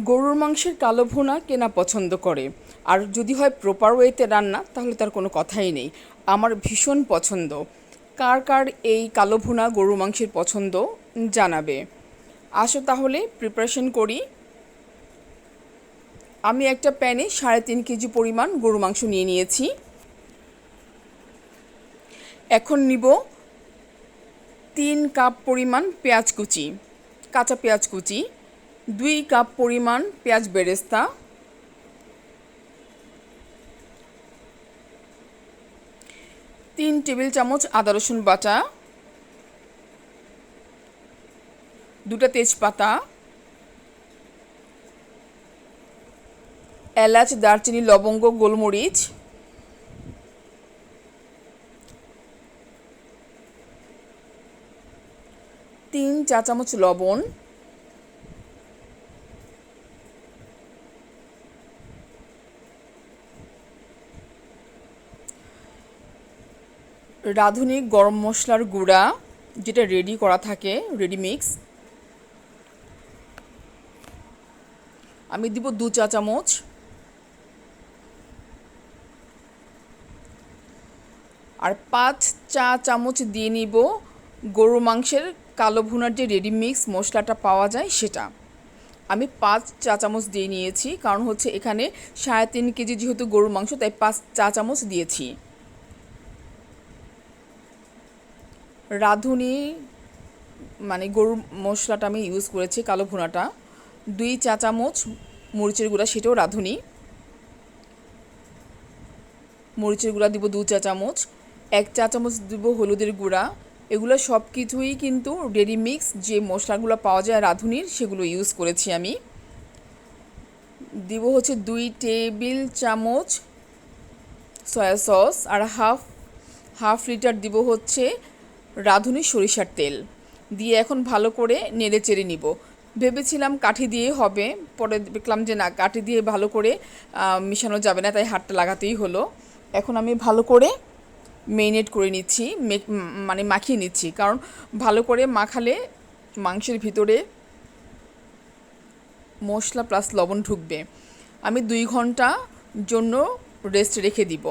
গরুর মাংসের কালো ভুনা কেনা পছন্দ করে। আর যদি হয় প্রপার ওয়েতে রান্না, তাহলে তার কোনো কথাই নেই। আমার ভীষণ পছন্দ। কার কার এই কালো ভুনা গরুর মাংসের পছন্দ জানাবে। আসো তাহলে প্রিপারেশন করি। আমি একটা প্যানে সাড়ে তিন কেজি পরিমাণ গরু মাংস নিয়ে নিয়েছি। এখন নিব তিন কাপ পরিমাণ পেঁয়াজ কুচি, কাঁচা পেঁয়াজ কুচি। দুই কাপ পরিমাণ পেঁয়াজ বেরেস্তা, তিন টেবিল চামচ আদা রসুন বাটা, দুটা তেজপাতা, এলাচ, দারচিনি, লবঙ্গ, গোলমরিচ, তিন চা চামচ লবণ রাঁধুনি গরম মশলার গুঁড়া, যেটা রেডি করা থাকে রেডি মিক্স আমি দিব দু চা চামচ। আর পাঁচ চা চামচ দিয়ে নিব গরু মাংসের কালো ভুনার যে রেডি মিক্স মশলাটা পাওয়া যায় সেটা। আমি পাঁচ চা চামচ দিয়ে নিয়েছি, কারণ হচ্ছে এখানে সাড়ে তিন কেজি যেহেতু গরুর মাংস, তাই পাঁচ চা চামচ দিয়েছি। রাঁধুনি মানে গরুর মশলাটা আমি ইউজ করেছি, কালো ভুনাটা। দুই চা চামচ মরিচের গুঁড়া, সেটাও রাঁধুনি। মরিচের গুঁড়া দিব দু চা চামচ এক চা চামচ দিব হলুদের গুঁড়া। এগুলো সব কিছুই কিন্তু রেডি মিক্স যে মশলাগুলো পাওয়া যায় রাঁধুনির, সেগুলো ইউজ করেছি আমি। দিব হচ্ছে দুই টেবিল চামচ সয়া সস আর হাফ হাফ লিটার দিব হচ্ছে রাঁধুনি সরিষার তেল। দিয়ে এখন ভালো করে নেড়ে চেড়ে নিব। ভেবেছিলাম কাঠি দিয়ে হবে, পরে দেখলাম যে না, কাঠি দিয়ে ভালো করে মিশানো যাবে না, তাই হাতটা লাগাতেই হলো। এখন আমি ভালো করে মেরিনেট করে নিচ্ছি মানে মাখিয়ে নিচ্ছি। কারণ ভালো করে মাখালে মাংসের ভিতরে মশলা প্লাস লবণ ঢুকবে। আমি দুই ঘণ্টা জন্য রেস্ট রেখে দিব।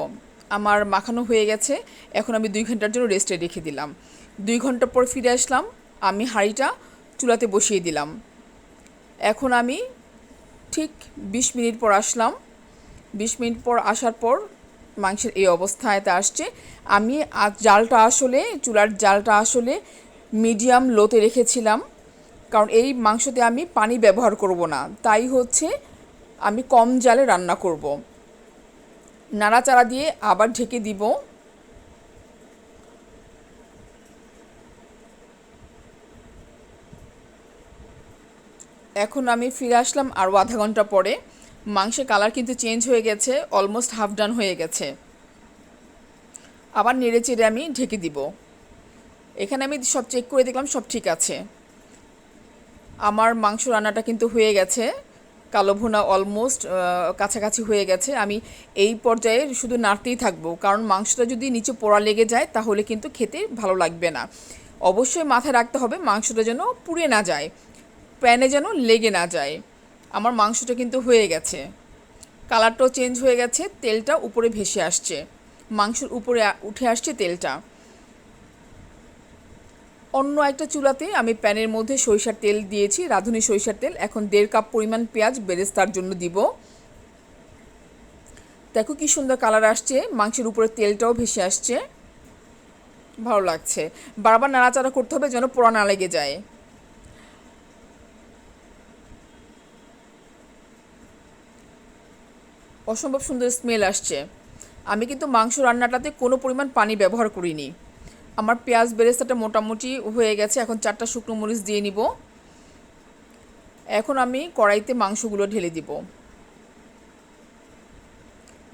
আমার মাখানো হয়ে গেছে। এখন আমি দুই ঘণ্টার জন্য রেস্টে রেখে দিলাম। দুই ঘণ্টা পর ফিরে আসলাম। আমি হাঁড়িটা চুলাতে বসিয়ে দিলাম। এখন আমি ঠিক বিশ মিনিট পর আসলাম। বিশ মিনিট পর আসার পর মাংসের এই অবস্থাতে আসছে। আমি জালটা আসলে, চুলার জালটা আসলে মিডিয়াম লোতে রেখেছিলাম। কারণ এই মাংসতে আমি পানি ব্যবহার করব না। তাই হচ্ছে আমি কম জালে রান্না করব। নাড়াচাড়া দিয়ে আবার ঢেকে দিব। এখন আমি ফিরে আসলাম আরও আধা ঘণ্টা পরে। মাংসের কালার কিন্তু চেঞ্জ হয়ে গেছে অলমোস্ট হাফ ডান হয়ে গেছে। আবার নেড়ে চেড়ে আমি ঢেকে দিব। এখানে আমি সব চেক করে দেখলাম সব ঠিক আছে। আমার মাংস রান্নাটা কিন্তু হয়ে গেছে। কালো ভুনা অলমোস্ট কাছাকাছি হয়ে গেছে। আমি এই পর্যায়ে শুধু নাড়তেই থাকব। কারণ মাংসটা যদি নিচে পোড়া লেগে যায়, তাহলে কিন্তু খেতে ভালো লাগবে না। অবশ্যই মাথায় রাখতে হবে, মাংসটা যেন পুড়ে না যায়, প্যানে যেন লেগে না যায়। আমার মাংসটা কিন্তু হয়ে গেছে। কালারটাও চেঞ্জ হয়ে গেছে, তেলটা উপরে ভেসে আসছে। মাংসের উপরে উঠে আসছে তেলটা। অন্য একটা চুলাতে আমি প্যানের মধ্যে সরিষার তেল দিয়েছি। রাঁধুনি সরিষার তেল। এখন দেড় কাপ পরিমাণ পেঁয়াজ বেরেস্তার জন্য দিব। দেখো কি সুন্দর কালার আসছে। মাংসের উপরে তেলটাও ভেসে আসছে। ভালো লাগছে। বারবার নাড়াচাড়া করতে হবে যেন পোড়া না লেগে যায়। অসম্ভব সুন্দর স্মেল আসছে। আমি কিন্তু মাংস রান্নাটাতে কোনো পরিমাণ পানি ব্যবহার করিনি। আমার পেঁয়াজ বেরেস্তাটা মোটামুটি হয়ে গেছে, এখন চারটা শুকনো মরিচ দিয়ে নিব। এখন আমি কড়াইতে মাংসগুলো ঢেলে দিব।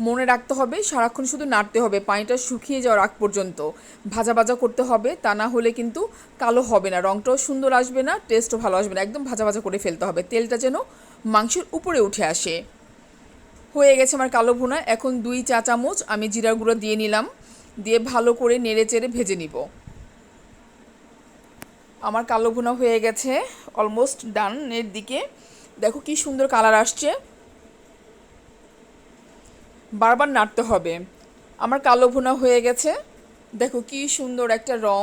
মনে রাখতে হবে, সারাক্ষণ শুধু নাড়তে হবে, পানিটা শুকিয়ে যাওয়ার আগ পর্যন্ত। ভাজা ভাজা করতে হবে, তা না হলে কিন্তু কালো হবে না রঙটাও সুন্দর আসবে না টেস্টও ভালো আসবে না, একদম ভাজা ভাজা করে ফেলতে হবে। তেলটা যেন মাংসের উপরে উঠে আসে। হয়ে গেছে আমার কালো ভুনা, এখন দুই চা চামচ আমি জিরার গুঁড়ো দিয়ে নিলাম। দিয়ে ভালো করে নেড়ে চেড়ে ভেজে নিব। আমার কালো ভুনা হয়ে গেছে অলমোস্ট ডানের দিকে। দেখো কি সুন্দর কালার আসছে। বারবার নাড়তে হবে। আমার কালো ভুনা হয়ে গেছে। দেখো কি সুন্দর একটা রং।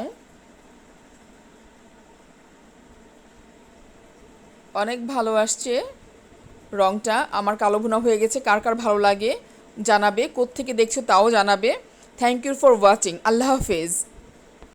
অনেক ভালো আসছে রংটা। আমার কালো ভুনা হয়ে গেছে। কার কার ভালো লাগে জানাবে, কোত্থেকে দেখছ তাও জানাবে। থ্যাংক ইউ ফর ওয়াচিং আল্লাহ হাফেজ